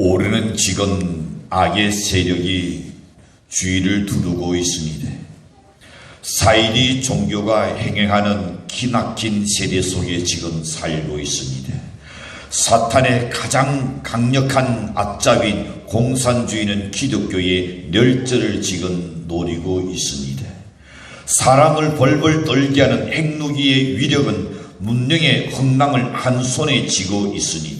올해는 지금 악의 세력이 주위를 두르고 있습니다. 사이리 종교가 행행하는 기나긴 세대 속에 지금 살고 있습니다. 사탄의 가장 강력한 악잡인 공산주의는 기독교의 멸절을 지금 노리고 있습니다. 사람을 벌벌 떨게 하는 핵무기의 위력은 문명의 흥망을 한 손에 쥐고 있습니다.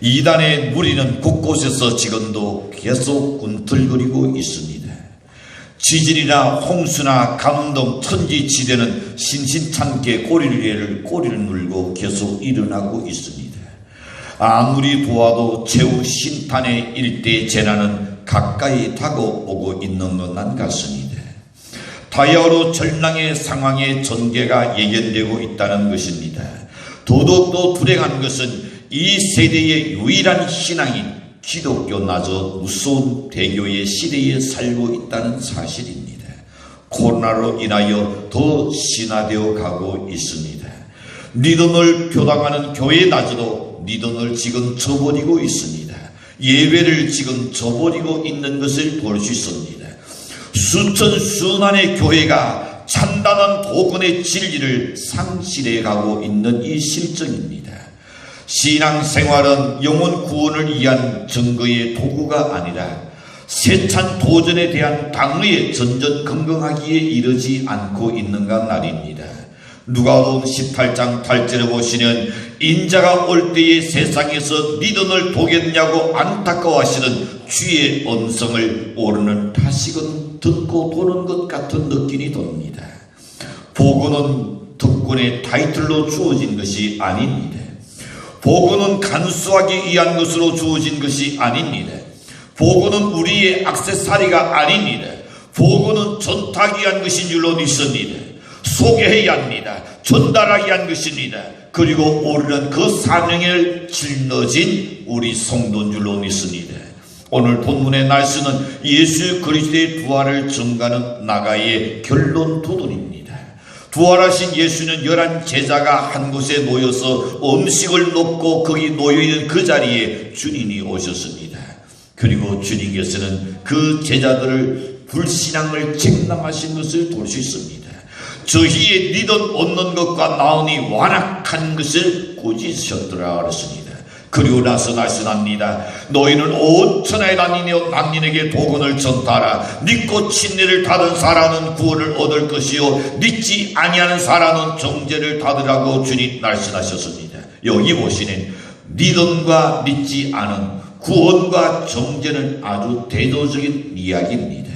이단의 무리는 곳곳에서 지금도 계속 꿈틀거리고 있습니다. 지진이나 홍수나 등 천지지대는 신신찮게 꼬리를 꼬리를 물고 계속 일어나고 있습니다. 아무리 도와도 최후 신탄의 일대 재난은 가까이 다가오고 있는 것만 같습니다. 다이아로 절망의 상황의 전개가 예견되고 있다는 것입니다. 도덕도 불행한 것은 이 세대의 유일한 신앙인 기독교마저 무서운 대교의 시대에 살고 있다는 사실입니다. 코로나로 인하여 더 신화되어 가고 있습니다. 믿음을 교당하는 교회마저도 믿음을 지금 저버리고 있습니다. 예배를 지금 저버리고 있는 것을 볼 수 있습니다. 수천 수만의 교회가 찬단한 복음의 진리를 상실해 가고 있는 이 실정입니다. 신앙생활은 영혼 구원을 위한 증거의 도구가 아니라 세찬 도전에 대한 당의의 전전긍긍하기에 이르지 않고 있는가 말입니다. 누가복음 18장 8절에 보시면 인자가 올 때에 세상에서 믿음을 보겠냐고 안타까워하시는 주의 음성을 오르는 다시금 듣고 도는 것 같은 느낌이 듭니다. 복음은 특권의 타이틀로 주어진 것이 아닙니다. 복음은 간수하기 위한 것으로 주어진 것이 아닙니다. 복음은 우리의 악세사리가 아닙니다. 복음은 전타기 위한 것인 줄로 믿습니다. 소개해야 합니다. 전달하기 위한 것입니다. 그리고 우리는 그 사명을 짊어진 우리 성도인 줄로 믿습니다. 오늘 본문의 날씨는 예수 그리스도의 부활을 증가하는 나가의 결론 도돈입니다. 부활하신 예수는 열한 제자가 한 곳에 모여서 음식을 놓고 거기 놓여있는 그 자리에 주님이 오셨습니다. 그리고 주님께서는 그 제자들을 불신앙을 책망하신 것을 볼 수 있습니다. 저희의 믿음 얻는 것과 나오니 완악한 것을 꾸짖으셨더라 그랬습니다. 그리고 나서 말씀합니다. 너희는 온 천하에 다니며 남인에게 복음을 전하라. 믿고 친례를 받은 사람은 구원을 얻을 것이요 믿지 아니하는 사람은 정죄를 받으라고 주님 말씀하셨습니다. 여기 보시는 믿음과 믿지 않은 구원과 정죄는 아주 대도적인 이야기입니다.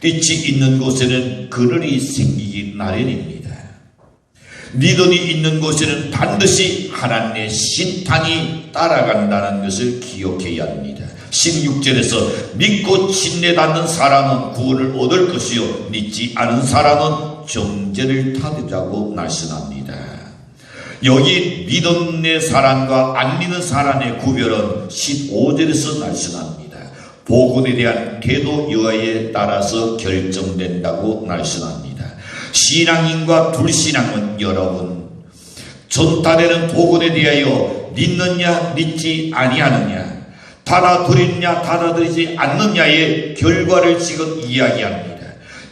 빛이 있는 곳에는 그늘이 생기기 나련입니다. 믿음이 있는 곳에는 반드시 하나님의 신탕이 따라간다는 것을 기억해야 합니다. 16절에서 믿고 친례 받는 사람은 구원을 얻을 것이요 믿지 않은 사람은 정죄를 타들자고 말씀합니다. 여기 믿음의 사람과 안 믿는 사람의 구별은 15절에서 말씀합니다. 복음에 대한 태도 여하에 따라서 결정된다고 말씀합니다. 신앙인과 불신앙은 여러분 전달되는 복음에 대하여 믿느냐 믿지 아니하느냐 받아들이느냐 받아들이지 않느냐의 결과를 지금 이야기합니다.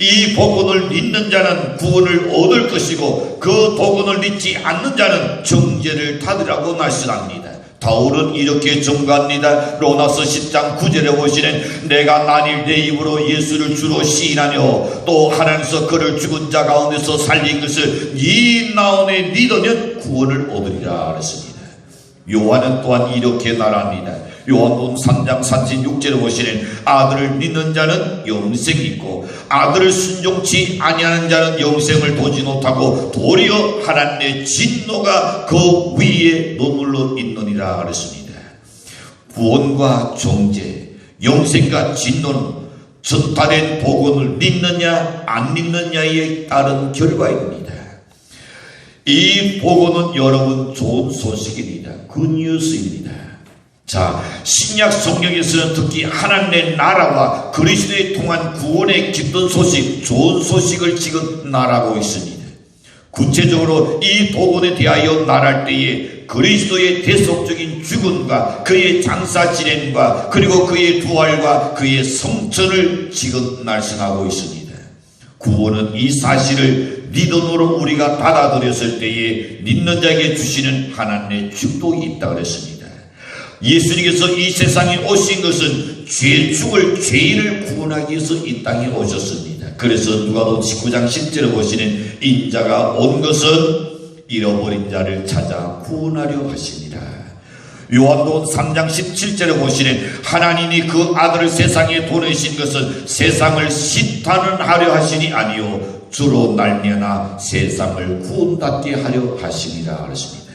이 복음을 믿는 자는 구원을 얻을 것이고 그 복음을 믿지 않는 자는 정죄를 받으라고 말씀합니다. 바울은 이렇게 증거합니다. 로나서 10장 9절에 보시는 내가 만일 내 입으로 예수를 주로 시인하며 또 하나님께서 그를 죽은 자 가운데서 살린 것을 이 나온에 믿으면 구원을 얻으리라 그랬습니다. 요한은 또한 이렇게 말합니다. 요한복음 3장 36절에 보시는 아들을 믿는 자는 영생이 있고 아들을 순종치 아니하는 자는 영생을 보지 못하고 도리어 하나님의 진노가 그 위에 머물러 있느니라 그랬습니다. 구원과 정죄, 영생과 진노는 전달된 복음을 믿느냐 안 믿느냐에 따른 결과입니다. 이 복음은 여러분 좋은 소식입니다. 굿뉴스입니다. 자, 신약 성경에서는 특히 하나님의 나라와 그리스도의 통한 구원의 기쁜 소식, 좋은 소식을 지금 말하고 있습니다. 구체적으로 이 복원에 대하여 말할 때에 그리스도의 대속적인 죽음과 그의 장사 진행과 그리고 그의 부활과 그의 성천을 지금 말씀하고 있습니다. 구원은 이 사실을 믿음으로 우리가 받아들였을 때에 믿는 자에게 주시는 하나님의 축복이 있다 그랬습니다. 예수님께서 이 세상에 오신 것은 죄 죽을 죄인을 구원하기 위해서 이 땅에 오셨습니다. 그래서 누가도 19장 10절에 보시는 인자가 온 것은 잃어버린 자를 찾아 구원하려 하시니라. 요한복음 3장 17절에 보시는 하나님이 그 아들을 세상에 보내신 것은 세상을 시탄하려 하시니 아니요 주로 날면나 세상을 구원받게 하려 하시니라 그랬습니다.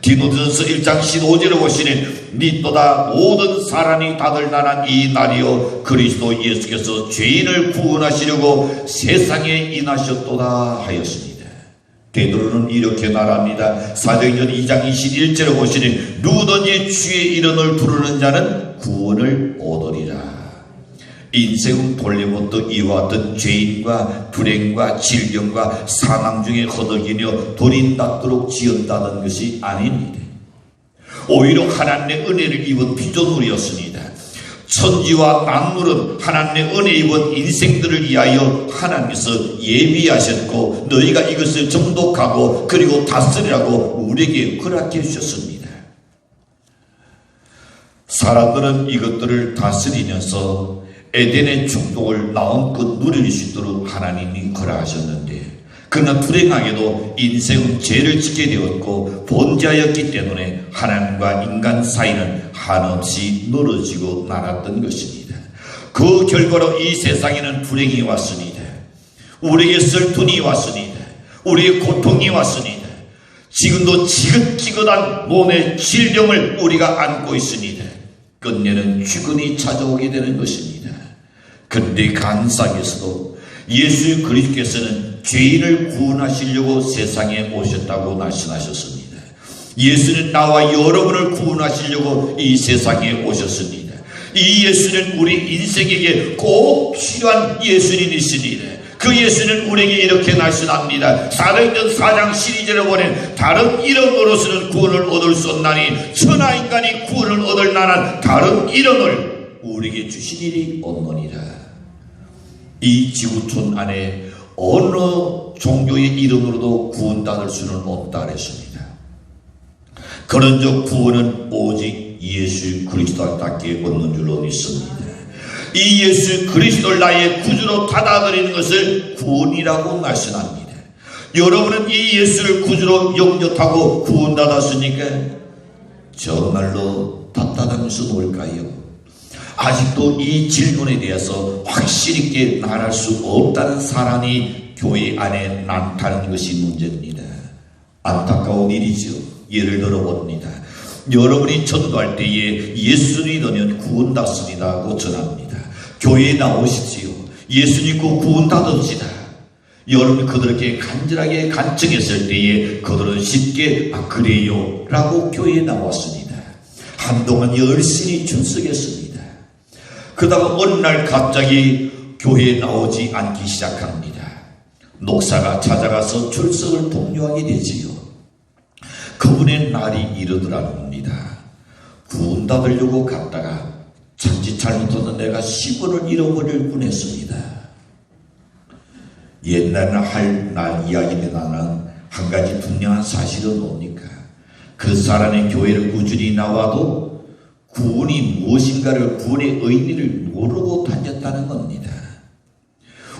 디모데전서 1장 15절에 보시는 니또다 모든 사람이 다들 나난 이 날이요 그리스도 예수께서 죄인을 구원하시려고 세상에 인하셨도다 하였습니다. 베드로는 이렇게 말합니다. 사도행전 2장 21절에 보시니 누구든지 주의 이름을 부르는 자는 구원을 얻으리라. 인생은 본래부터 이와 같은 죄인과 불행과 질병과 사망 중에 허덕이며 돌이 닿도록 지었다는 것이 아닙니다. 오히려 하나님의 은혜를 입은 피조물이었습니다. 천지와 만물은 하나님의 은혜 입은 인생들을 위하여 하나님께서 예비하셨고 너희가 이것을 정독하고 그리고 다스리라고 우리에게 허락해 주셨습니다. 사람들은 이것들을 다스리면서 에덴의 축복을 마음껏 누릴 수 있도록 하나님이 허락하셨는데 그러나 불행하게도 인생은 죄를 짓게 되었고 본자였기 때문에 하나님과 인간 사이는 한없이 멀어지고 말았던 것입니다. 그 결과로 이 세상에는 불행이 왔습니다. 우리에게 슬픔이 왔습니다. 우리의 고통이 왔습니다. 지금도 지긋지긋한 몸의 질병을 우리가 안고 있습니다. 끝내는 죽음이 찾아오게 되는 것입니다. 근데 간상에서도 예수 그리스도께서는 죄인을 구원하시려고 세상에 오셨다고 말씀하셨습니다. 예수는 나와 여러분을 구원하시려고 이 세상에 오셨습니다. 이 예수는 우리 인생에게 꼭 필요한 예수님이십니다. 그 예수는 우리에게 이렇게 말씀합니다. 사도행전 4장 12절에 보낸 다른 이름으로서는 구원을 얻을 수 없나니 천하인간이 구원을 얻을 만한 다른 이름을 우리에게 주신 일이 없느니라. 이 지구촌 안에 어느 종교의 이름으로도 구원받을 수는 없다 그랬습니다. 그런즉 구원은 오직 예수 그리스도밖에 없는 줄로 믿습니다. 이 예수 그리스도를 나의 구주로 받아들이는 것을 구원이라고 말씀합니다. 여러분은 이 예수를 구주로 영접하고 구원받았으니까 정말로 답답하면서 뭘까요? 아직도 이 질문에 대해서 확실히 있게 말할 수 없다는 사람이 교회 안에 많다는 것이 문제입니다. 안타까운 일이죠. 예를 들어 봅니다. 여러분이 전도할 때에 예수님이 너면 구원 받습니다 하고 전합니다. 교회에 나오십시오. 예수 믿고 구원 받읍시다. 여러분 그들에게 간절하게 간청했을 때에 그들은 쉽게 아 그래요 라고 교회에 나왔습니다. 한동안 열심히 준석했습니다. 그러다가 어느 날 갑자기 교회에 나오지 않기 시작합니다. 녹사가 찾아가서 출석을 독려하게 되지요. 그분의 날이 이르더라는 겁니다. 구원 받으려고 갔다가 참지 잘못해서 내가 10원을 잃어버릴 뻔했습니다. 옛날에는 할날 이야기는 나는 한 가지 분명한 사실은 뭡니까? 그 사람의 교회를 꾸준히 나와도 구원이 무엇인가를 구원의 의미를 모르고 다녔다는 겁니다.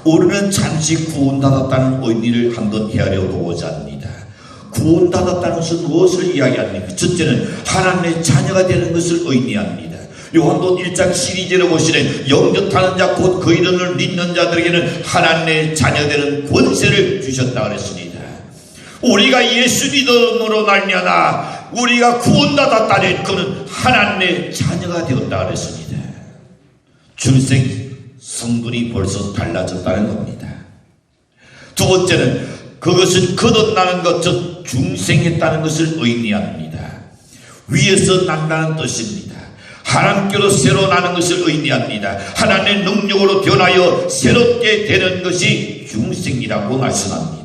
우리는 잠시 구원받았다는 의미를 한번 헤아려 보고자 합니다. 구원받았다는 것은 무엇을 이야기합니까? 첫째는 하나님의 자녀가 되는 것을 의미합니다. 요한복 1장 12절에 보시는 영접하는 자 곧 그 이름을 믿는 자들에게는 하나님의 자녀되는 권세를 주셨다 그랬습니다. 우리가 예수 믿음으로 말미암아 우리가 구원받았다는 그는 하나님의 자녀가 되었다 그랬습니다. 출생 성분이 벌써 달라졌다는 겁니다. 두 번째는 그것은 거듭나는 것, 즉 중생했다는 것을 의미합니다. 위에서 난다는 뜻입니다. 하나님께로 새로 나는 것을 의미합니다. 하나님의 능력으로 변하여 새롭게 되는 것이 중생이라고 말씀합니다.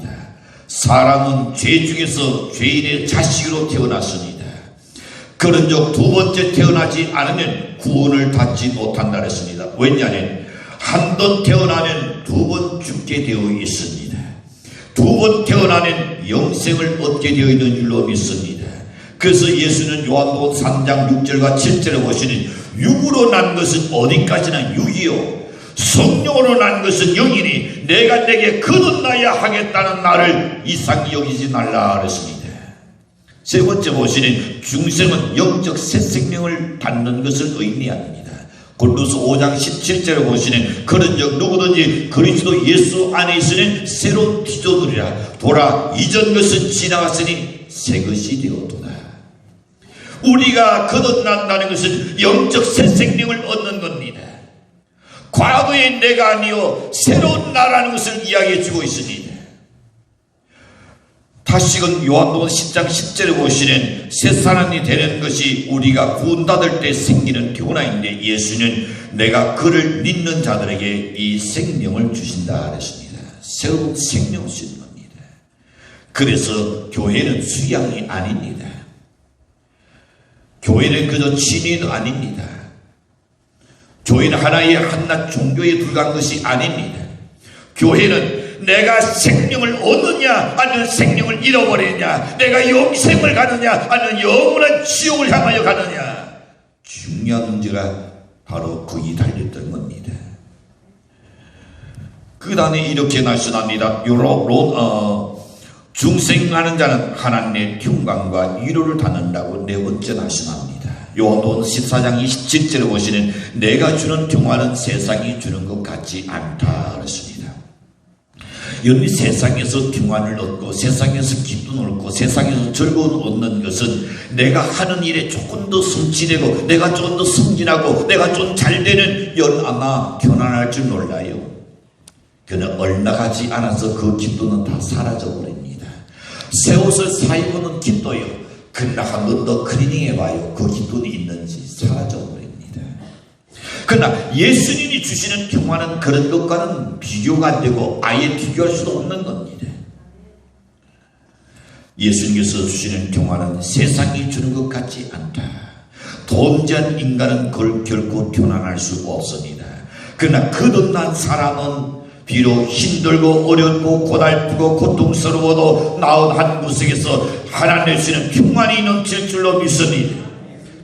사람은 죄 중에서 죄인의 자식으로 태어났습니다. 그런즉 두 번째 태어나지 않으면 구원을 받지 못한다 그랬습니다. 왜냐하면 한 번 태어나면 두 번 죽게 되어 있습니다. 두 번 태어나면 영생을 얻게 되어 있는 줄로 믿습니다. 그래서 예수는 요한복음 3장 6절과 7절에 보시는 육으로 난 것은 어디까지나 육이요 성령으로 난 것은 영이니 내가 내게 거듭나야 하겠다는 나를 이상히 여기지 말라 그랬습니다. 세 번째 보시는 중생은 영적 새 생명을 받는 것을 의미합니다. 골로스 5장 17절에 보시는 그런즉 누구든지 그리스도 예수 안에 있으는 새로운 피조물이라 돌아 이전 것은 지나갔으니 새 것이 되었도다. 우리가 거듭난다는 것은 영적 새 생명을 얻는 겁니다. 과거의 내가 아니요 새로운 나라는 것을 이야기해 주고 있습니다. 다시금 요한복음 10장 10절에 보시는 새 사람이 되는 것이 우리가 구원받을 때 생기는 교훈인데 예수는 내가 그를 믿는 자들에게 이 생명을 주신다 그랬습니다. 새로운 생명을 주는 겁니다. 그래서 교회는 수양이 아닙니다. 교회는 그저 진리도 아닙니다. 교회는 하나의 한낱 종교에 불과한 것이 아닙니다. 교회는 내가 생명을 얻느냐 아니면 생명을 잃어버리느냐 내가 영생을 가느냐 아니면 영원한 지옥을 향하여 가느냐 중요한 문제가 바로 거기 달렸던 겁니다. 그 다음에 이렇게 말씀합니다. 요로, 로, 어, 중생하는 자는 하나님의 평강과 위로를 받는다고 네 번째 말씀합니다. 요한복음 14장 27절에 보시는 내가 주는 평화는 세상이 주는 것 같지 않다 그랬습니다. 여러분이 세상에서 평안을 얻고 세상에서 기쁨을 얻고 세상에서 즐거움을 얻는 것은 내가 하는 일에 조금 더 성취되고 내가 조금 더 승진하고 내가 좀 잘되는 연 아마 편안할 줄 몰라요. 그는 얼나가지 않아서 그 기쁨은 다 사라져 버립니다. 새 옷을 사입고는 기도요. 그러나 한 번 더 클리닝해봐요. 그 기쁨이 있는지 사라져 버립니다. 그러나 예수님이 주시는 평화는 그런 것과는 비교가 안 되고 아예 비교할 수도 없는 겁니다. 예수님께서 주시는 평화는 세상이 주는 것 같지 않다. 돈전 인간은 그걸 결코 편안할 수 없습니다. 그러나 거듭난 사람은 비록 힘들고 어렵고 고달프고 고통스러워도 나온 한 구석에서 하나님 주시는 평안이 넘칠 줄로 믿습니다.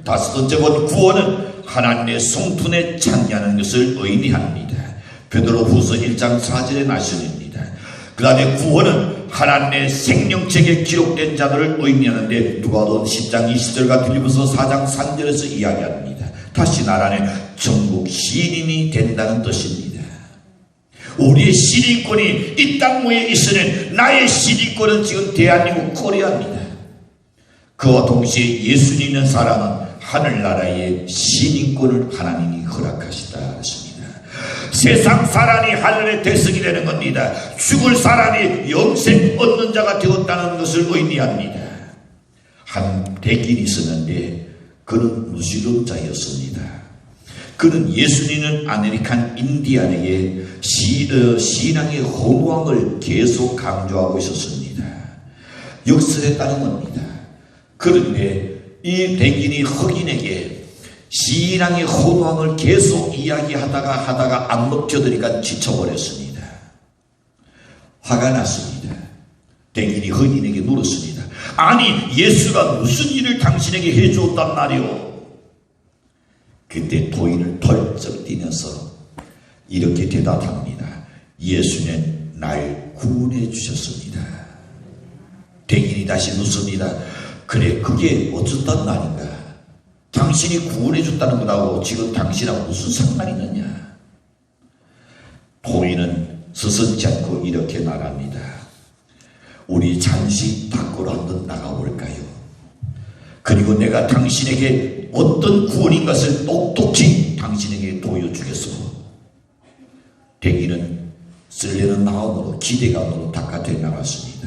다섯 번째 본 구원은 하나님의 성품에 찬양하는 것을 의미합니다. 베드로 후서 1장 4절의 말씀입니다. 그 다음에 구원은 하나님의 생명책에 기록된 자들을 의미하는데 누가도 10장 20절과 빌리브서 4장 3절에서 이야기합니다. 다시 말하는 전국 시인이 된다는 뜻입니다. 우리의 시민권이 이 땅 위에 있으는 나의 시민권은 지금 대한민국 코리아입니다. 그와 동시에 예수 믿는 사람은 하늘나라의 시민권을 하나님이 허락하시다 하십니다. 세상 사람이 하늘의 대석이 되는 겁니다. 죽을 사람이 영생 얻는 자가 되었다는 것을 의미합니다. 한 백인이 있었는데 그는 무슬림자였습니다. 그는 예수님은 아메리칸 인디안에게 시, 어, 신앙의 허무함을 계속 강조하고 있었습니다. 역설했다는 겁니다. 그런데 이 백인이 흑인에게 신앙의 호황을 계속 이야기하다가 하다가 안 먹혀드니까 지쳐버렸습니다. 화가 났습니다. 백인이 흑인에게 물었습니다. 아니 예수가 무슨 일을 당신에게 해주었단 말이오? 그때 도인을 펄쩍 뛰면서 이렇게 대답합니다. 예수는 날 구원해 주셨습니다. 백인이 다시 묻습니다. 그래 그게 어쩌단 말인가 당신이 구원해 줬다는 거라고 지금 당신하고 무슨 상관이 있느냐 도인은 스승지 않고 이렇게 말합니다 우리 잠시 밖으로 한번 나가볼까요 그리고 내가 당신에게 어떤 구원인 것을 똑똑히 당신에게 보여주겠소 대기는 쓸려는 마음으로 기대감으로 바깥에 나갔습니다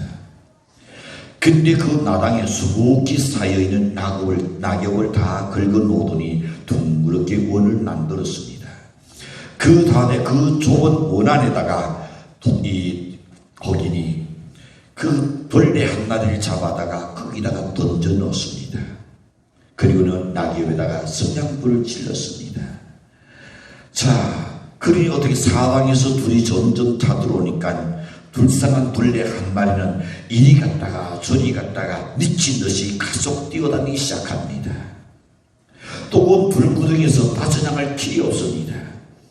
근데 그 나당에 수북히 쌓여있는 낙엽을, 낙엽을 다 긁어놓더니 둥그렇게 원을 만들었습니다. 그 다음에 그 좁은 원 안에다가 이 거긴이 그 돌레 한 마리를 잡아다가 거기다가 던져 넣었습니다. 그리고는 나귀에다가 성냥불을 질렀습니다. 자, 그러니 어떻게 사방에서 둘이 점점 타들어오니까 불쌍한 둘레 한 마리는 이리 갔다가 저리 갔다가 미친 듯이 가속 뛰어다니기 시작합니다. 또그 불구덩이에서 빠져나갈 길이 없습니다.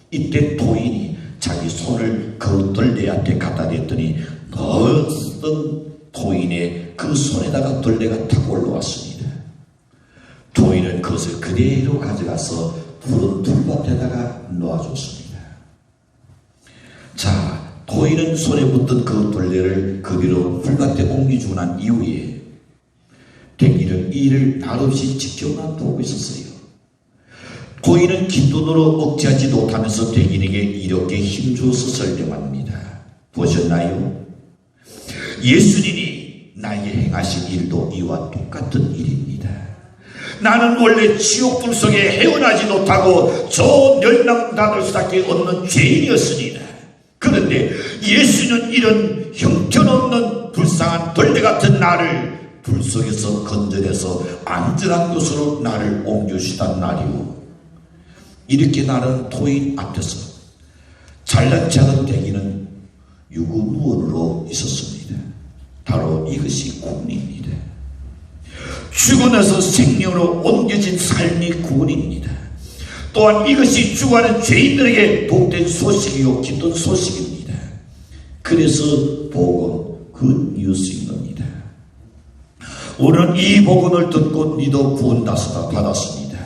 이때 도인이 자기 손을 그 둘레한테 갖다 댔더니 넓은 도인의 그 손에다가 둘레가 탁 올라왔습니다. 도인은 그것을 그대로 가져가서 푸른 풀밭에다가 놓아줬습니다. 자, 도인은 손에 붙던 그 둘레를 그대로 풀밭에 옮기주고 난 이후에 댕기는 이를 날없이 지켜만 보고 있었어요. 도인은 긴 돈으로 억제하지 못하면서 댕기에게 이렇게 힘주어서 설명합니다. 보셨나요? 예수님이 나에게 행하신 일도 이와 똑같은 일입니다. 나는 원래 지옥불 속에 헤어나지 못하고 저 멸망당할 수밖에 없는 죄인이었습니다. 그런데 예수는 이런 형편없는 불쌍한 돌레 같은 나를 불 속에서 건져내서 안전한 곳으로 나를 옮겨주시단 말이오. 이렇게 나는 토인 앞에서 잘난 작은 대기는 유구무원으로 있었습니다. 바로 이것이 구원입니다. 죽어나서 생명으로 옮겨진 삶이 구원입니다. 또한 이것이 죽어가는 죄인들에게 복된 소식이요 기쁜 소식입니다. 그래서 복음 그 뉴스인 겁니다. 오늘 이 복음을 듣고 니도 구원다스다 받았습니다.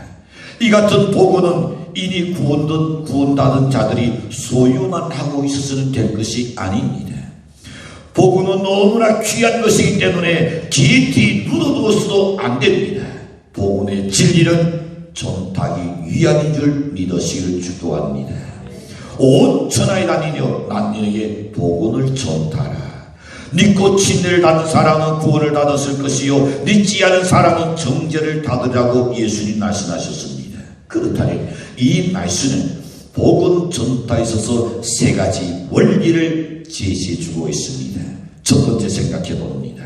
이 같은 복음은 이미 구원된 구원받은 자들이 소유만 하고 있어서는 될 것이 아닙니다. 복음은 너무나 귀한 것이기 때문에 깊이 묻어두어서도 안 됩니다. 복음의 진리는 전파기 위안인 줄 믿으시기를 축도합니다. 온 천하에 다니며 난민에게 복음을 전파라. 믿고 침례를 받은 사람은 구원을 받았을 것이요 믿지 않은 사람은 정죄를 받으라고 예수님 말씀하셨습니다. 그렇다니 이 말씀은 복음 전파에 있어서 세 가지 원리를 제시해 주고 있습니다. 첫 번째 생각해 봅니다.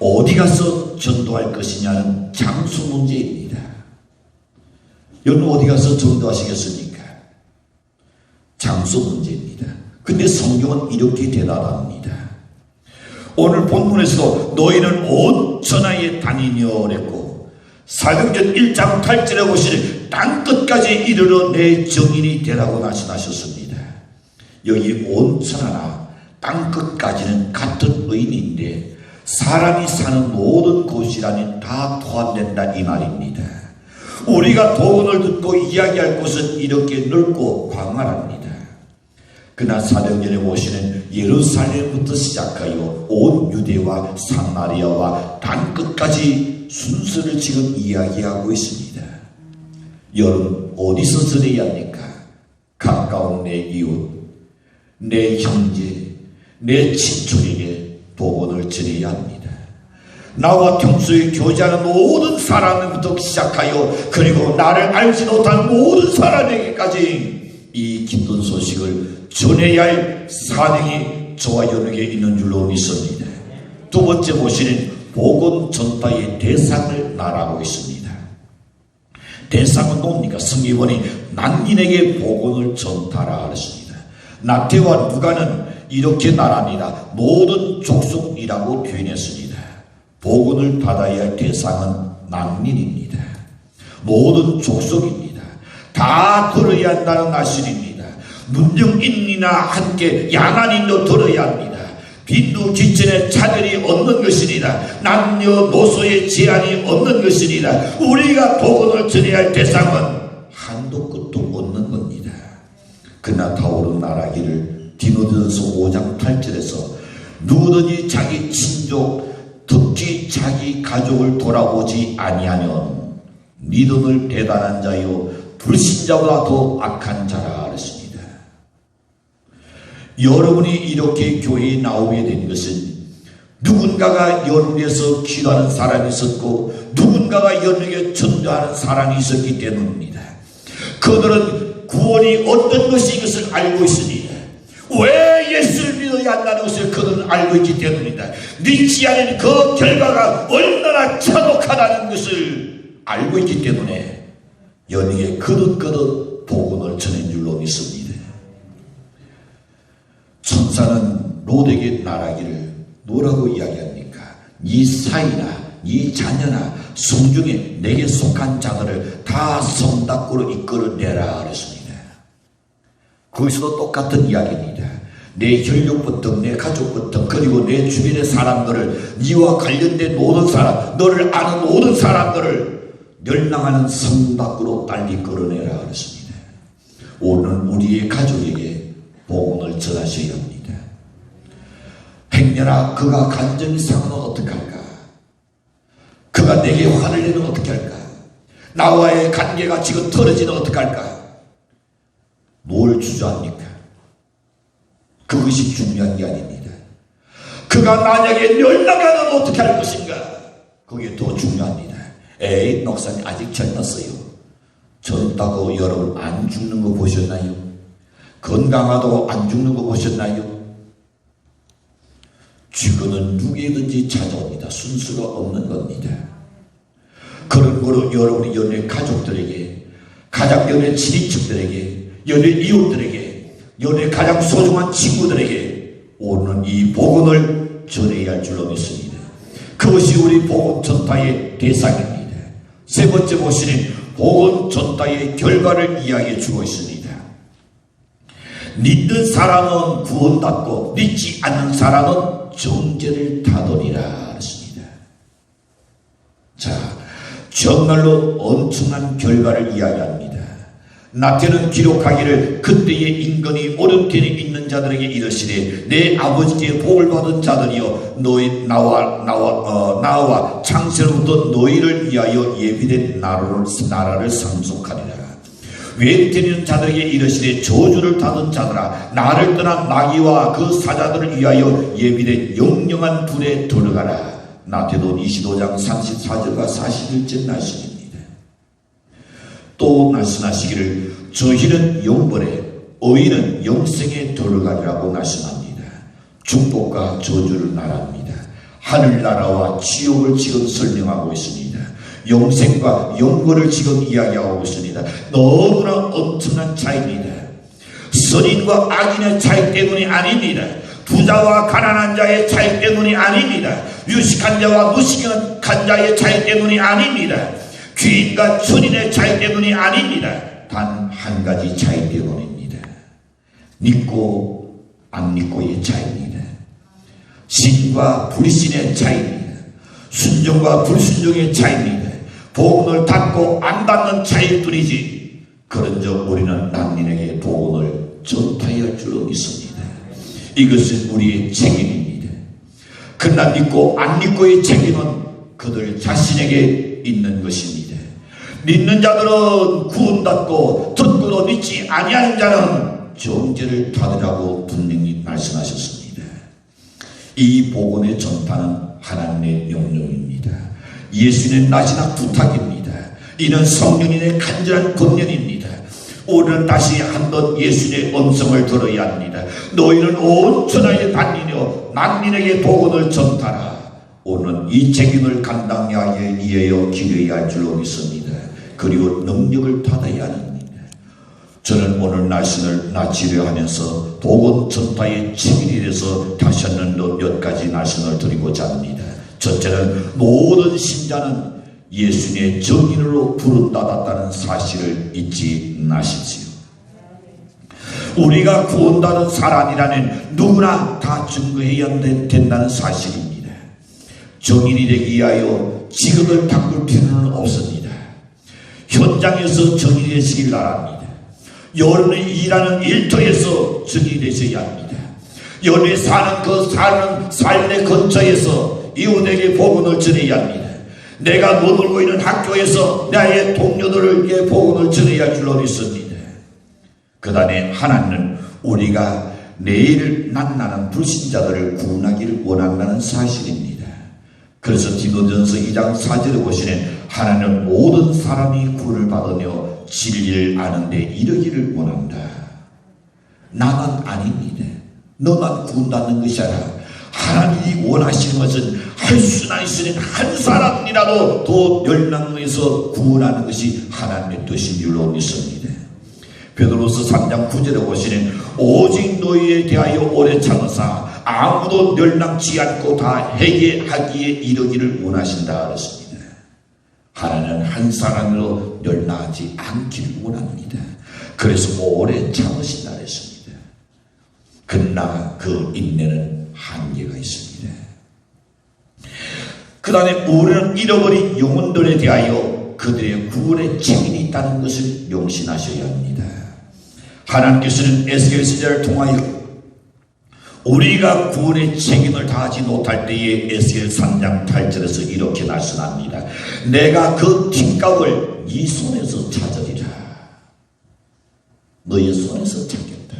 어디 가서 전도할 것이냐는 장소 문제입니다. 여러분 어디 가서 전도하시겠습니까? 장소 문제입니다. 근데 성경은 이렇게 대답합니다. 오늘 본문에서도 너희는 온 천하에 다니며 그랬고 사도전 1장 8절에 보시는 땅끝까지 이르러 내 정인이 되라고 말씀하셨습니다. 여기 온 천하나 땅끝까지는 같은 의미인데 사람이 사는 모든 곳이라니 다 포함된다 이 말입니다. 우리가 도문을 듣고 이야기할 곳은 이렇게 넓고 광활합니다. 그러나 사도전에 보시는 예루살렘부터 시작하여 온 유대와 사마리아와 땅끝까지 순서를 지금 이야기하고 있습니다. 여러분 어디서 전해야 합니까? 가까운 내 이웃, 내 형제, 내 친척에게 복음을 전해야 합니다. 나와 평소에 교제하는 모든 사람부터 시작하여 그리고 나를 알지 못한 모든 사람에게까지 이 기쁜 소식을 전해야 할 사명이 저와 여러분에게 있는 줄로 믿습니다. 두 번째 보시는 복음 전파의 대상을 말하고 있습니다. 대상은 뭡니까? 성기본이 난민에게 복음을 전파라 하셨습니다. 나태와 누가는 이렇게 말합니다. 모든 족속이라고 표현했습니다. 복음을 받아야 할 대상은 난민입니다. 모든 족속입니다. 다 들어야 한다는 말씀입니다. 문정인이나 함께 양안인도 들어야 합니다. 빈도 기천에 차별이 없는 것이니라 남녀 노소의 제한이 없는 것이니라 우리가 복음을 전해야 할 대상은 한도 끝도 없는 겁니다. 그러나 다오른 말하기를 디모데전서 5장 8절에서 누구든지 자기 친족 특히 자기 가족을 돌아보지 아니하면 믿음을 대단한 자요 불신자보다 더 악한 자라 그랬습니다. 여러분이 이렇게 교회에 나오게 된 것은 누군가가 여러분에서 기도하는 사람이 있었고 누군가가 여러분에게 전도하는 사람이 있었기 때문입니다. 그들은 구원이 어떤 것이 이것을 알고 있으니 왜 예수를 믿어야 한다는 것을 그들은 알고 있기 때문이다. 믿지 않은 그 결과가 얼마나 참혹하다는 것을 알고 있기 때문에 연예에 그릇그릇 복음을 전한 줄로 믿습니다. 천사는 롯에게 말하기를 뭐라고 이야기합니까? 네 사이나 네 자녀나 성중에 내게 속한 자들을 다 성닭으로 이끌어내라 그랬습니다. 거기서도 똑같은 이야기입니다. 내 혈육부터 내 가족부터 그리고 내 주변의 사람들을 네와 관련된 모든 사람 너를 아는 모든 사람들을 멸망하는 성 밖으로 빨리 끌어내라 그랬습니다. 오늘 우리의 가족에게 복음을 전하셔야 합니다. 행여나 그가 간절히 상하면 어떡할까? 그가 내게 화를 내면 어떻게 할까? 나와의 관계가 지금 떨어지면 어떡할까? 뭘 주저합니까? 그것이 중요한 게 아닙니다. 그가 만약에 멸망하면 어떻게 할 것인가? 그게 더 중요합니다. 에이, 목사님 아직 젊었어요. 젊다고 여러분 안 죽는 거 보셨나요? 건강하다고 안 죽는 거 보셨나요? 죽음은 누구에든지 찾아옵니다. 순수가 없는 겁니다. 그런 거로 여러분이 연애 가족들에게, 가장 연애 친인척들에게, 연애 이웃들에게, 연애 가장 소중한 친구들에게 오는 이 복음을 전해야 할 줄로 믿습니다. 그것이 우리 복음 전파의 대상입니다. 세 번째 보시는 복음 전파의 결과를 이야기해 주고 있습니다. 믿는 사람은 구원받고 믿지 않는 사람은 정죄를 타도리라 했습니다. 자, 정말로 엄청난 결과를 이야기합니다. 나태는 기록하기를 그때의 인건이 오른편에 있는 자들에게 이르시되 내 아버지께 복을 받은 자들이여 너희 나와 나와 어, 나와 창세로부터 너희를 위하여 예비된 나라를 나라를 상속하리라. 외국인는 자들에게 이르시되 저주를 받은 자들아 나를 떠난 마귀와 그 사자들을 위하여 예비된 영영한 불에 들어가라. 나태도 25장 34절과 41절 말씀입니다. 또 말씀하시기를 저희는 영벌에 의인은 영생에 들어가리라고 말씀합니다. 축복과 저주를 말합니다. 하늘나라와 지옥을 지금 설명하고 있습니다. 영생과 영권을 지금 이야기하고 있습니다. 너무나 엄청난 차이입니다. 선인과 악인의 차이 때문이 아닙니다. 부자와 가난한 자의 차이 때문이 아닙니다. 유식한 자와 무식한 자의 차이 때문이 아닙니다. 귀인과 천인의 차이 때문이 아닙니다. 단 한 가지 차이 때문입니다. 믿고 안 믿고의 차이입니다. 신과 불신의 차이입니다. 순종과 불순종의 차이입니다. 복음을 받고 안 받는 차이일 뿐이지 그런적 우리는 남인에게 복음을 전파해야 할 줄로 믿습니다. 이것은 우리의 책임입니다. 그러나 믿고 안 믿고의 책임은 그들 자신에게 있는 것입니다. 믿는 자들은 구원받고 듣고도 믿지 아니하는 자는 정죄를 받으라고 분명히 말씀하셨습니다. 이 복음의 전파는 하나님의 명령입니다. 예수님의 마지막 부탁입니다. 이는 성령인의 간절한 권면입니다. 오늘 다시 한번 예수님의 음성을 들어야 합니다. 너희는 온 천하에 다니며 만민에게 복음을 전파라. 오늘 이 책임을 감당하기 위하여 기려야 할 줄로 믿습니다. 그리고 능력을 받아야 합니다. 저는 오늘 말씀을 나치려 하면서 복음 전파의 책임에 대해서 다시 한번 몇 가지 말씀을 드리고자 합니다. 첫째는 모든 신자는 예수님의 정인으로 부름받았다는 사실을 잊지 마십시오. 우리가 구원받은 사람이라는 누구나 다 증거해야 된다는 사실입니다. 정인이 되기 위하여 직업을 바꿀 필요는 없습니다. 현장에서 정인이 되시길 바랍니다. 여러분이 일하는 일터에서 정인이 되셔야 합니다. 여러분이 사는 그 사는 삶의 근처에서 이웃에게 복음을 전해야 합니다. 내가 머물고 있는 학교에서 나의 동료들에게 복음을 전해야 할 줄로 믿습니다. 그 다음에 하나님은 우리가 내일 만나는 불신자들을 구원하기를 원한다는 사실입니다. 그래서 디모전서 2장 4절에 보시는 하나님은 모든 사람이 구원을 받으며 진리를 아는데 이르기를 원한다. 나만 아닙니다. 너만 구원받는 것이 아니라 하나님이 원하시는 것은 할 수나 있으니 한 사람이라도 더 멸망에서 구원하는 것이 하나님의 뜻인 줄로 믿습니다. 베드로서 3장 9절에 보시는 오직 너희에 대하여 오래 참으사 아무도 멸망치 않고 다 회개하기에 이르기를 원하신다 그랬습니다. 하나님은 한 사람으로 멸망하지 않기를 원합니다. 그래서 오래 참으신다 그랬습니다. 그러나 그 인내는 한계가 있습니다. 그 다음에 우리는 잃어버린 영혼들에 대하여 그들의 구원의 책임이 있다는 것을 명심하셔야 합니다. 하나님께서는 에스겔 시대를 통하여 우리가 구원의 책임을 다하지 못할 때에 에스겔 3장 8절에서 이렇게 말씀합니다. 내가 그 뒷값을 네 손에서 찾으리라. 너의 손에서 찾겠다.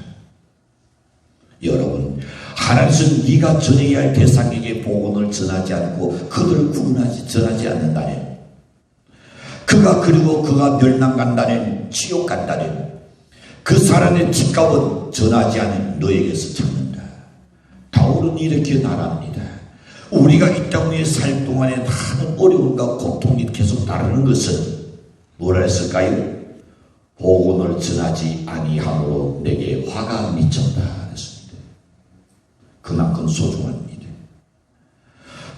여러분, 하나님은 네가 전해야 할 대상에게 복음을 전하지 않고 그들을 구원하지 전하지 않는다면 그가 그리고 그가 멸망 간다면 지옥 간다면 그 사람의 집값은 전하지 않은 너에게서 찾는다. 바울은 이렇게 말합니다. 우리가 이 땅에 살 동안에 많은 어려움과 고통이 계속 따르는 것은 뭐라 했을까요? 복음을 전하지 아니함으로 내게 화가 미쳤다 했습니다. 그만큼 소중합니다.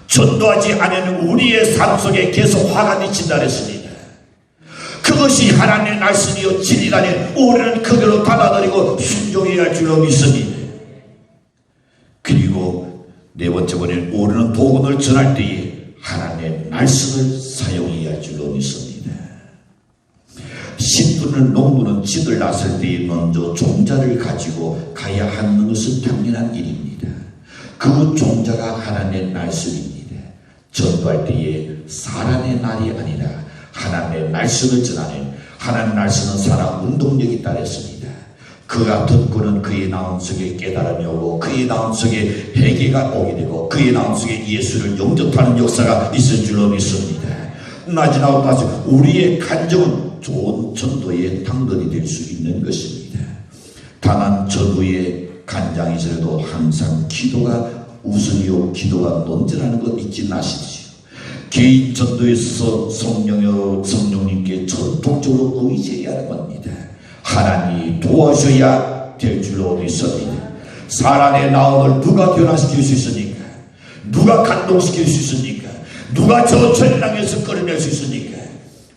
전도하지 않으면 우리의 삶 속에 계속 화가 미친다 했습니다. 그것이 하나님의 말씀이요 진리라니 우리는 그대로 받아들이고 순종해야 할 줄로 믿습니다. 네 번째 번에 우리는 복음을 전할 때에 하나님의 말씀을 사용해야 할 줄로 믿습니다. 신부는 농부는 집을 나설 때에 먼저 종자를 가지고 가야 하는 것은 당연한 일입니다. 그 종자가 하나님의 말씀입니다. 전도할 때에 사람의 말이 아니라 하나님의 말씀을 전하는 하나님의 말씀은 사람 운동력이 따랐습니다. 그가 듣고는 그의 마음 속에 깨달음이 오고 그의 마음 속에 회개가 오게 되고 그의 마음 속에 예수를 영접하는 역사가 있을 줄로 믿습니다. 나지나고 다시 우리의 간정은 좋은 전도의 당근이 될 수 있는 것입니다. 다만 전도의 간장이더라도 항상 기도가 우선이요 기도가 논제라는 것 잊지 마십시오. 개인 전도에 있어서 성령여 성령님께 전폭적으로 의지해야 하는 겁니다. 하나님이 도와줘야 될 줄로 믿습니다. 사람의 마음을 누가 변화시킬 수 있습니까? 누가 감동시킬 수 있습니까? 누가 저 전랑에서 끌어낼 수 있습니까?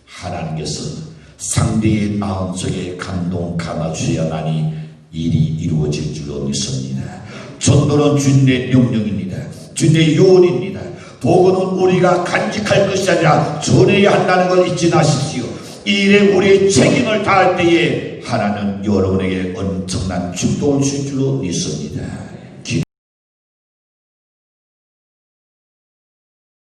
하나님께서 상대의 마음속에 감동 감아주셔야만이 일이 이루어질 줄로 믿습니다. 전도는 주님의 명령입니다. 주님의 요원입니다. 복음은 우리가 간직할 것이 아니라 전해야 한다는 걸 잊지 마십시오. 이 일에 우리의 책임을 다할 때에 하나는 여러분에게 엄청난 축복을 줄 줄로 믿습니다.